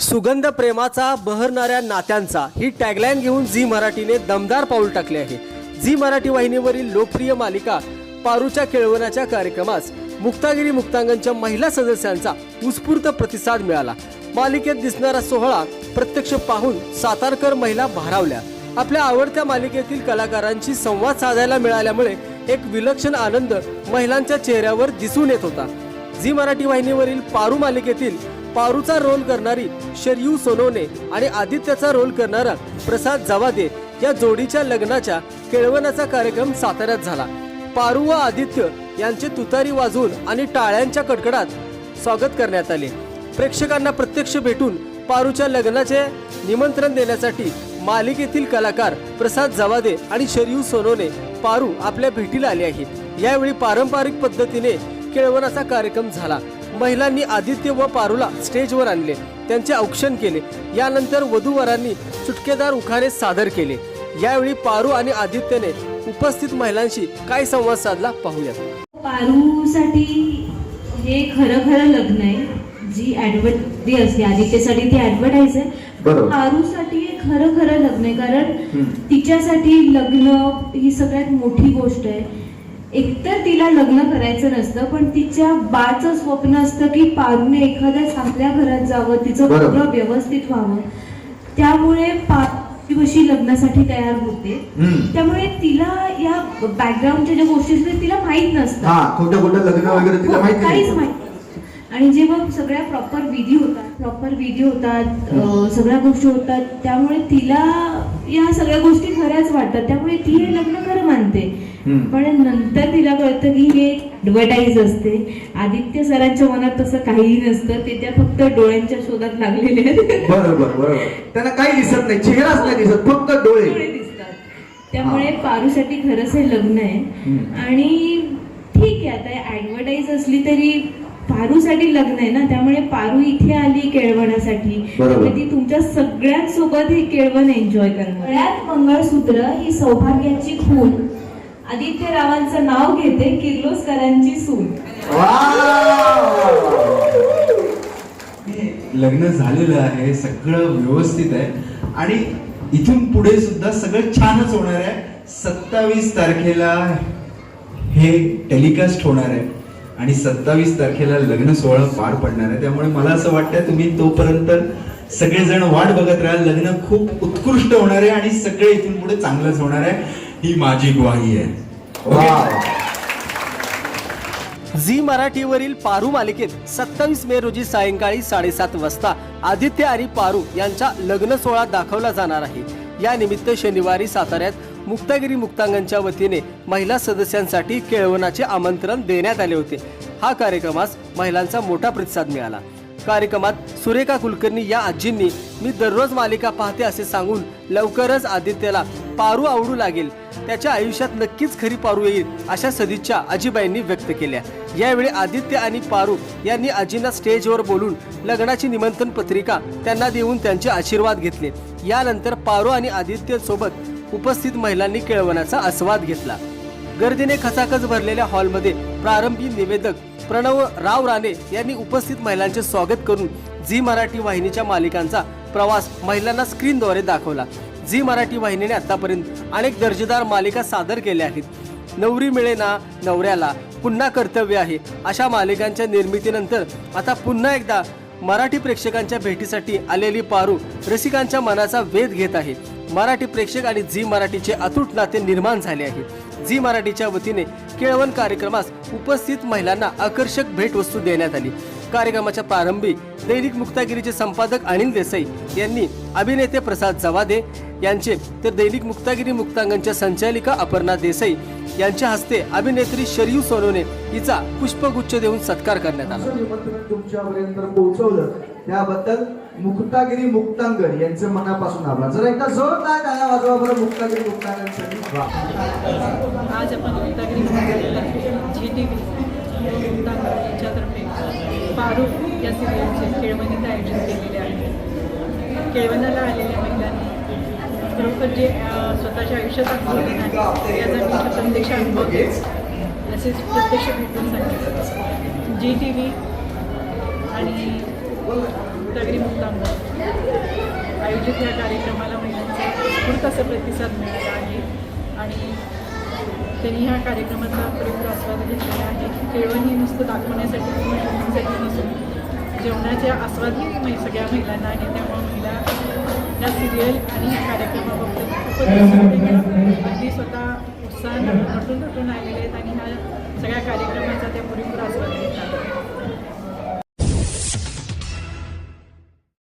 सुगंध प्रेमाचा बहरणाऱ्या नात्यांचा ही टॅगलाईन घेऊन झी मराठीने दमदार पाऊल टाकले आहे. झी मराठी वाहिनीवरील लोकप्रिय मालिका पारूच्या खेळवण्याच्या कार्यक्रमास मुक्तागिरी मुक्तांगणच्या महिला सदस्यांचा उत्स्फूर्त प्रतिसाद मिळाला. मालिकेत दिसणारा सोहळा प्रत्यक्ष पाहून सातारकर महिला भारावल्या. आपल्या आवडत्या मालिकेतील कलाकारांशी संवाद साधायला मिळाल्यामुळे एक विलक्षण आनंद महिलांच्या चेहऱ्यावर दिसून येत होता. झी मराठी वाहिनीवरील पारू मालिकेतील पारूचा रोल करणारी शरयू सोनवणे आणि आदित्याचा रोल करणारा प्रसाद जवादे या जोडीच्या लग्नाच्या केळवणाचा कार्यक्रम साताऱ्यात झाला. पारू व आदित्य यांचे तुतारी वाजवून आणि टाळ्यांच्या कडकडात स्वागत करण्यात आले. प्रेक्षकांना प्रत्यक्ष भेटून पारूच्या लग्नाचे निमंत्रण देण्यासाठी मालिकेतील कलाकार प्रसाद जवादे आणि शरयू सोनोने पारू आपल्या भेटीला आले आहेत. यावेळी पारंपरिक पद्धतीने केळवणाचा कार्यक्रम झाला. महिलांनी आदित्य व पारूला स्टेजवर आणले. त्यांचे औक्षण केले. यानंतर वधूवरांनी चुटकेदार उखाणे सादर केले. यावेळी पारू आणि आदित्यने उपस्थित महिलांशी काय संवाद साधला पाहूयात. पारूसाठी हे खरं खरं लग्न आहे. जी ऍडव्हर्ट असते आदित्यसाठी ती ऍडव्हर्टाईज आहे. पारूसाठी हे खरं खरं लग्न आहे. कारण. तिच्यासाठी लग्न ही सगळ्यात मोठी गोष्ट आहे. एकतर तिला लग्न करायचं नसतं पण तिच्या बाचं स्वप्न असतं की पारूने एखाद्या चांगल्या घरात जावं तिचं. सगळं व्यवस्थित व्हावं त्यामुळे पाशी लग्नासाठी तयार होते. त्यामुळे तिला या बॅकग्राऊंडच्या ज्या गोष्टी असतात तिला माहीत नसतं हा खोटं खोटं लग्न वगैरे तिला हो, माहिती काहीच माहीत. आणि जेव्हा सगळ्या प्रॉपर विधी होतात प्रॉपर विधी होतात सगळ्या गोष्टी होतात त्यामुळे तिला या सगळ्या गोष्टी खऱ्याच वाटतात. त्यामुळे ती हे लग्न खरं मानते. पण नंतर तिला कळतं की हे ऍडव्हर्टाईज असते. आदित्य सरांच्या मनात तसं काहीही नसतं. ते त्या फक्त डोळ्यांच्या शोधात लागलेले आहेत. बरोबर बरोबर. त्यांना काही दिसत नाही. चेहराच नाही दिसत फक्त डोळे. दिसतात. त्यामुळे पारूसाठी खरंच हे लग्न आहे. आणि ठीक आहे आता ऍडव्हर्टाईज असली तरी पारूसाठी लग्न आहे ना त्यामुळे पारू इथे आली केळवणासाठी. त्यामुळे ती तुमच्या सगळ्यांसोबत हे केळवण एन्जॉय करणार. गळ्यात मंगळसूत्र ही सौभाग्याची खून आदित्य रावांचं नाव घेते किर्लोस्करांची सून. लग्न झालेलं आहे सगळं व्यवस्थित आहे. आणि इथून पुढे सुद्धा सगळं छानच होणार आहे. सत्तावीस तारखेला हे टेलिकास्ट होणार आहे. आणि सत्तावीस तारखेला लग्न सोहळा पार पडणार आहे. त्यामुळे मला असं वाटतं तुम्ही तोपर्यंत सगळेजण वाट बघत राहाल. लग्न खूप उत्कृष्ट होणार आहे आणि सगळे इथून पुढे चांगलंच होणार आहे. ही माझी ग्वाही आहे. वा. झी मराठीवरील पारू मालिकेत सत्तावीस मे रोजी सायंकाळी साडेसात वाजता आदित्य आणि पारू यांचा लग्न सोहळा दाखवला जाणार आहे. या निमित्त शनिवारी साताऱ्यात मुक्तागिरी मुक्तांगणच्या वतीने महिला सदस्यांसाठी केळवणाचे आमंत्रण देण्यात आले होते. हा कार्यक्रमास महिलांचा मोठा प्रतिसाद मिळाला. कार्यक्रमात सुरेखा कुलकर्णी या आजींनी मी दररोज मालिका पाहते असे सांगून लवकरच आदित्यला पारू आवडू लागेल. त्याच्या आयुष्यात नक्कीच खरी पारू येईल अशा सदिच्छा आजीबाईंनी व्यक्त केल्या. यावेळी आदित्य आणि पारू यांनी आजींना स्टेजवर बोलून लग्नाची निमंत्रण पत्रिका त्यांना देऊन त्यांचे आशीर्वाद घेतले. यानंतर पारू आणि आदित्य सोबत उपस्थित महिलांनी केळवण्याचा आस्वाद घेतला. गर्दीने खचाखच भरलेल्या हॉलमध्ये प्रारंभी निवेदक प्रणव राव राणे यांनी उपस्थित महिलांचे स्वागत करून झी मराठी वाहिनीच्या मालिकांचा प्रवास महिलांना स्क्रीनद्वारे दाखवला. झी मराठी वाहिनीने आतापर्यंत अनेक दर्जेदार मालिका सादर केल्या आहेत. नवरी मिळेना नवऱ्याला पुन्हा कर्तव्य आहे अशा मालिकांच्या निर्मितीनंतर आता पुन्हा एकदा मराठी प्रेक्षकांच्या भेटीसाठी आलेली पारू रसिकांच्या मनाचा वेध घेत आहे. मराठी प्रेक्षक आणि झी मराठीचे अतूट नाते निर्माण झाले आहे. झी मराठीच्या वतीने केळवण कार्यक्रमास उपस्थित महिलांना आकर्षक भेटवस्तू देण्यात आली. कार्यक्रमाच्या प्रारंभी दैनिक मुक्तागिरीचे संपादक अनिल देसाई यांनी अभिनेते प्रसाद जवादे यांचे तर दैनिक मुक्तागिरी मुक्तांगणच्या संचालिका अपर्णा देसाई यांच्या हस्ते अभिनेत्री शरयू सोनवणे हिचा पुष्पगुच्छ देऊन सत्कार करण्यात आला. तुमच्यापर्यंत पोहोचवलं. त्याबद्दल मुक्तागिरी मुक्तांगण यांचं मनापासून आभार. जर एकदा जोरदार टाळ्या वाजवा बरं मुक्तागिरी मुक्तांगणसाठी. आज आपण Muktagiri G T V Muktangan यांच्यातर्फे पारू या सिरियलचे केळवणीचं आयोजन केलेले आहे केळवणाला आलेल्या महिलांनी खरोखर जे स्वतःच्या आयुष्यात अनुभवले नाही याचा मी संदेश अनुभव तसेच प्रत्यक्ष भेटून सांगितलं जी टी व्ही आणि दगडी मुक्तांगण आयोजित या कार्यक्रमाला महिलांचा उत्स्फूर्त असा प्रतिसाद मिळाला आहे. आणि त्यांनी ह्या कार्यक्रमाचा पुरेपूर आस्वाद घेतलेला आहे. केवळ ही नुसतं दाखवण्यासाठी किंवा शूटिंगसाठी नसून जेवणाचे आस्वादही सगळ्या महिलांना आहे त्यामुळे महिला या सिरियल आणि या कार्यक्रमाबाबतीत खूपच